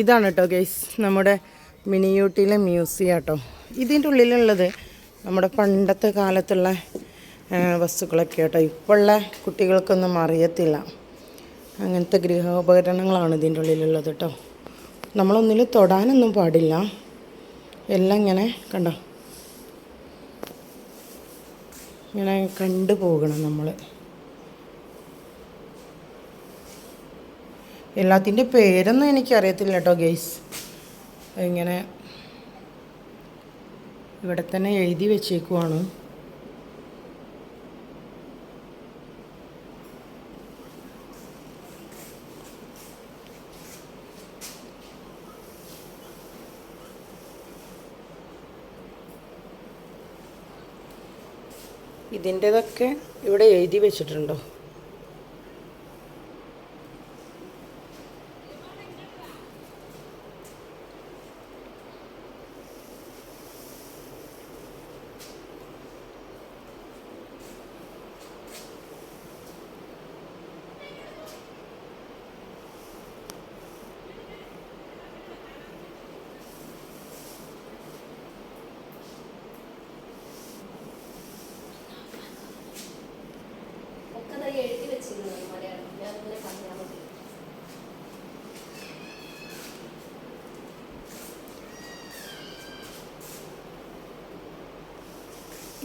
ഇതാണ് കേട്ടോ ഗൈസ് നമ്മുടെ മിനിയൂട്ടിയിലെ മ്യൂസിയം കേട്ടോ ഇതിന്റെ ഉള്ളിലുള്ളത് നമ്മുടെ പണ്ടത്തെ കാലത്തുള്ള വസ്തുക്കളൊക്കെ കേട്ടോ ഇപ്പോഴുള്ള കുട്ടികൾക്കൊന്നും അറിയത്തില്ല. അങ്ങനത്തെ ഗൃഹോപകരണങ്ങളാണ് ഇതിന്റെ ഉള്ളിലുള്ളത് കേട്ടോ നമ്മളൊന്നിൽ തൊടാനൊന്നും പാടില്ല. എല്ലാം ഇങ്ങനെ കണ്ടോ? ഇങ്ങനെ കണ്ടു പോകണം നമ്മൾ എല്ലാത്തിന്റെ പേരൊന്നും എനിക്കറിയത്തില്ല കേട്ടോ ഗെയ്സ് ഇങ്ങനെ ഇവിടെ തന്നെ എഴുതി വെച്ചേക്കുവാണ്. ഇതിന്റെതൊക്കെ ഇവിടെ എഴുതി വെച്ചിട്ടുണ്ടോ?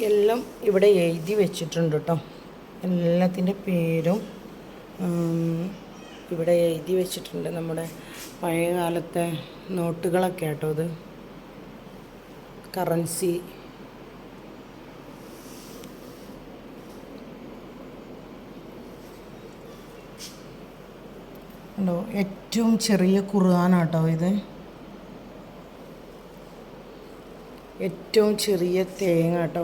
എല്ലാം ഇവിടെ എഴുതി വെച്ചിട്ടുണ്ട് കേട്ടോ എല്ലാത്തിന്റെ പേരും ഇവിടെ എഴുതി വെച്ചിട്ടുണ്ട് നമ്മുടെ പഴയ കാലത്തെ നോട്ടുകളൊക്കെ കേട്ടോ ഇത്. കറൻസി. ഉണ്ടോ ഏറ്റവും ചെറിയ കുറുവാനാട്ടോ ഇത്. ഏറ്റവും ചെറിയ തേങ്ങ കേട്ടോ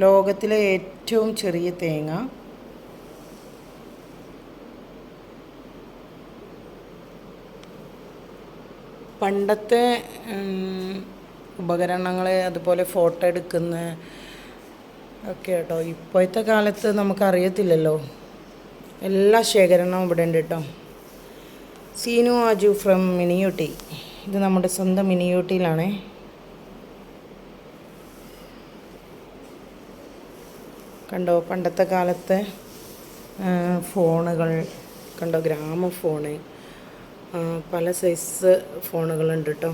ലോകത്തിലെ ഏറ്റവും ചെറിയ തേങ്ങ. പണ്ടത്തെ ഉപകരണങ്ങൾ അതുപോലെ ഫോട്ടോ എടുക്കുന്ന ഒക്കെ കേട്ടോ ഇപ്പോഴത്തെ കാലത്ത് നമുക്കറിയത്തില്ലല്ലോ. എല്ലാ ശേഖരണവും ഇവിടെ ഉണ്ട് കേട്ടോ സീനു ആജു ഫ്രം മിനിയൂട്ടി. ഇത് നമ്മുടെ സ്വന്തം മിനിയൂട്ടിയിലാണേ. കണ്ടോ? പണ്ടത്തെ കാലത്തെ ഫോണുകൾ. കണ്ടോ? ഗ്രാമ ഫോണ്. പല സൈസ് ഫോണുകളുണ്ട് കേട്ടോ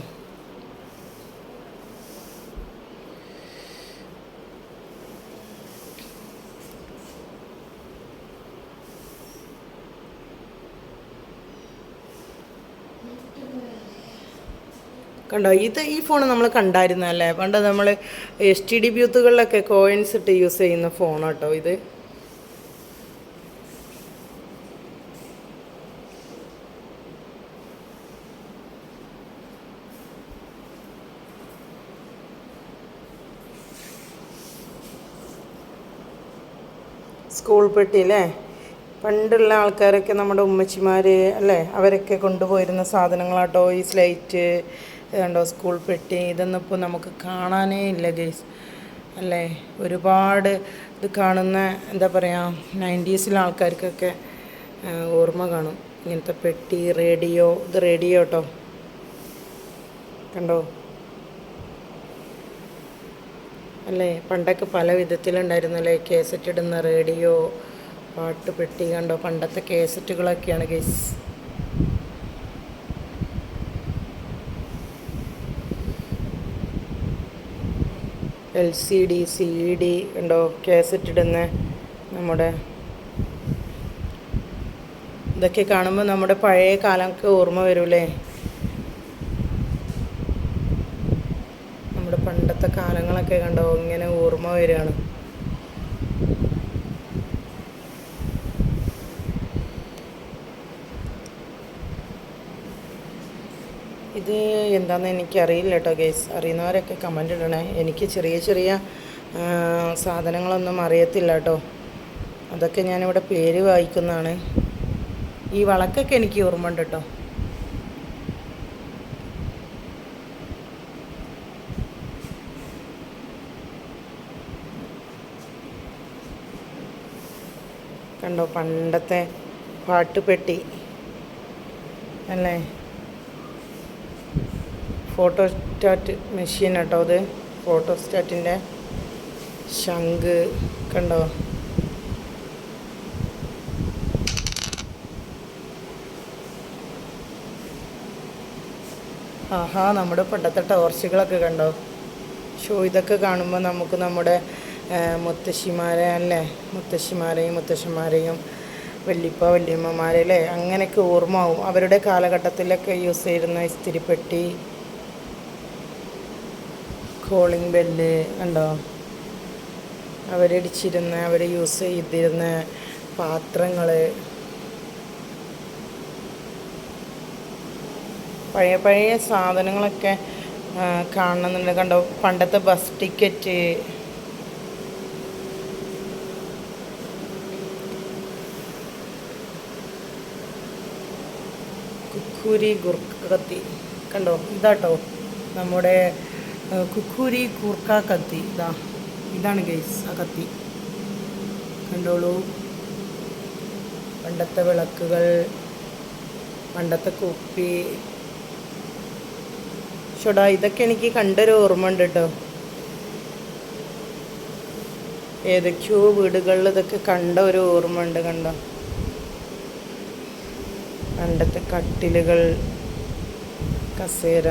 കണ്ടോ? ഇത് ഈ ഫോൺ നമ്മൾ കണ്ടായിരുന്നല്ലേ പണ്ട് നമ്മൾ എസ് ടി ഡി ബ്യൂത്തുകളിലൊക്കെ കോയിൻസ് ഇട്ട് യൂസ് ചെയ്യുന്ന ഫോണാട്ടോ ഇത്. സ്കൂൾ പെട്ടി അല്ലേ പണ്ടുള്ള ആൾക്കാരൊക്കെ നമ്മുടെ ഉമ്മച്ചിമാർ അല്ലേ? അവരൊക്കെ കൊണ്ടുപോയിരുന്ന സാധനങ്ങളാട്ടോ ഈ സ്ലൈറ്റ് കണ്ടോ സ്കൂൾ പെട്ടി ഇതൊന്നും ഇപ്പോൾ നമുക്ക് കാണാനേ ഇല്ല ഗേസ് അല്ലേ? ഒരുപാട് ഇത് കാണുന്ന എന്താ പറയുക നയന്റീസിലെ ആൾക്കാർക്കൊക്കെ ഓർമ്മ കാണും. ഇങ്ങനത്തെ പെട്ടി റേഡിയോ ഇത് റേഡിയോ കേട്ടോ. കണ്ടോ? അല്ലേ? പണ്ടൊക്കെ പല വിധത്തിലുണ്ടായിരുന്നല്ലേ കേസറ്റ് ഇടുന്ന റേഡിയോ പാട്ട് പെട്ടി കണ്ടോ? പണ്ടത്തെ കേസറ്റുകളൊക്കെയാണ് case L C D C D ഉണ്ടോ? കാസറ്റ് ഇടുന്ന നമ്മുടെ ഇതൊക്കെ കാണുമ്പോൾ നമ്മുടെ പഴയ കാലമൊക്കെ ഓർമ്മ വരൂലേ നമ്മുടെ പണ്ടത്തെ കാലങ്ങളൊക്കെ കണ്ടോ? ഇങ്ങനെ ഓർമ്മ വരികയാണ്. ഇത് എന്താണെന്ന് എനിക്കറിയില്ല കേട്ടോ ഗേസ് അറിയുന്നവരൊക്കെ കമന്റ് ഇടണേ. എനിക്ക് ചെറിയ ചെറിയ സാധനങ്ങളൊന്നും അറിയത്തില്ല കേട്ടോ. അതൊക്കെ ഞാനിവിടെ പേര് വായിക്കുന്നതാണ്. ഈ വളക്കൊക്കെ എനിക്ക് ഓർമ്മ ഉണ്ട് കേട്ടോ. കണ്ടോ പണ്ടത്തെ പാട്ടുപെട്ടി. അല്ലേ? ഫോട്ടോസ്റ്റാറ്റ് മെഷീൻ കേട്ടോ അത്. ഫോട്ടോസ്റ്റാറ്റിന്റെ ശംഖ് കണ്ടോ? ആഹാ നമ്മുടെ പണ്ടത്തെ ടോർച്ചുകളൊക്കെ കണ്ടോ? ഷോ ഇതൊക്കെ കാണുമ്പോൾ നമുക്ക് നമ്മുടെ മുത്തശ്ശിമാരെ അല്ലേ? മുത്തശ്ശിമാരെയും മുത്തശ്ശന്മാരെയും വല്യപ്പ വല്യമ്മമാരെ അല്ലേ? അങ്ങനെയൊക്കെ ഓർമ്മയാവും അവരുടെ കാലഘട്ടത്തിലൊക്കെ യൂസ് ചെയ്തിരുന്ന ഇസ്തിരിപ്പെട്ടി കോളിംഗ് ബെല്ല് കണ്ടോ? അവരടിച്ചിരുന്ന അവർ യൂസ് ചെയ്തിരുന്ന പാത്രങ്ങൾ പഴയ പഴയ സാധനങ്ങളൊക്കെ കാണണമെന്നുണ്ട് കണ്ടോ? പണ്ടത്തെ ബസ് ടിക്കറ്റ് കുക്കൂരി ഗുർക്കത്തി കണ്ടോ? ഇതാട്ടോ. നമ്മുടെ കുക്കൂരി കൂർക്ക കത്തി. ഇതാ ഇതാണ് ഗൈസ് ആ കത്തി. കണ്ടോളൂ. പണ്ടത്തെ വിളക്കുകൾ പണ്ടത്തെ കുപ്പി. ഷോടാ ഇതൊക്കെ എനിക്ക് കണ്ടൊരു ഓർമ്മ ഉണ്ട് കേട്ടോ ഏതൊക്കെയോ വീടുകളിൽ ഇതൊക്കെ കണ്ട ഒരു ഓർമ്മ ഉണ്ട് കണ്ടോ? പണ്ടത്തെ കട്ടിലുകൾ കസേര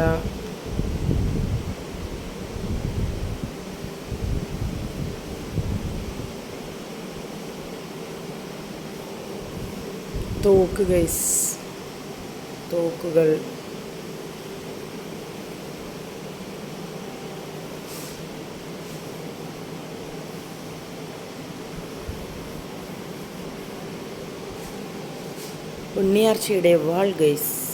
തോക്ക് ഗൈസ് തോക്കുകൾ. ഉണ്ണിയാർച്ചയുടെ വാൾ ഗൈസ്.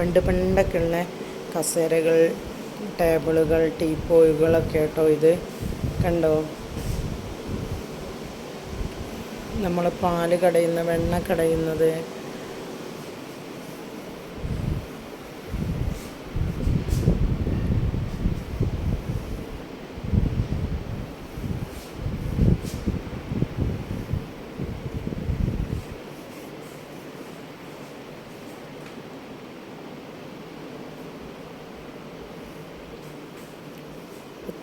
പണ്ട് പണ്ടൊക്കെ ഉള്ള കസേരകൾ ടേബിളുകൾ ടീപ്പോയുകളൊക്കെ കേട്ടോ ഇത്. കണ്ടോ? നമ്മൾ പാൽ കടയുന്ന വെണ്ണ കടയുന്നത്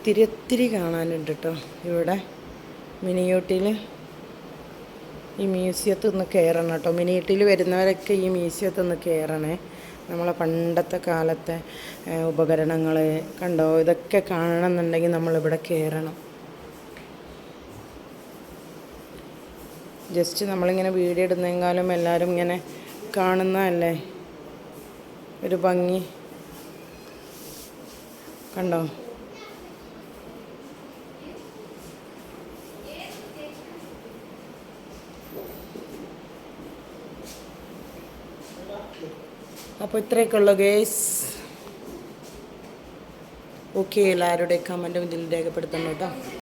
ഒത്തിരി ഒത്തിരി കാണാനുണ്ട് കേട്ടോ ഇവിടെ മിനിയൂട്ടിയിൽ ഈ മ്യൂസിയത്തിൽ നിന്ന് കയറണം കേട്ടോ മിനിയൂട്ടിൽ വരുന്നവരൊക്കെ ഈ മ്യൂസിയത്തിൽ നിന്ന് കയറണേ. നമ്മളെ പണ്ടത്തെ കാലത്തെ ഉപകരണങ്ങൾ കണ്ടോ? ഇതൊക്കെ കാണണമെന്നുണ്ടെങ്കിൽ നമ്മളിവിടെ കയറണം. ജസ്റ്റ് നമ്മളിങ്ങനെ വീഡിയോ ഇടുന്നതിനെക്കാളും എല്ലാവരും ഇങ്ങനെ കാണുന്നതല്ലേ? ഒരു ഭംഗി. കണ്ടോ? അപ്പോൾ ഇത്രയൊക്കെ ഉള്ളു ഗേസ് ഓക്കെ എല്ലാവരുടെയും കമന്റും ഇതിൽ രേഖപ്പെടുത്തണം കേട്ടോ.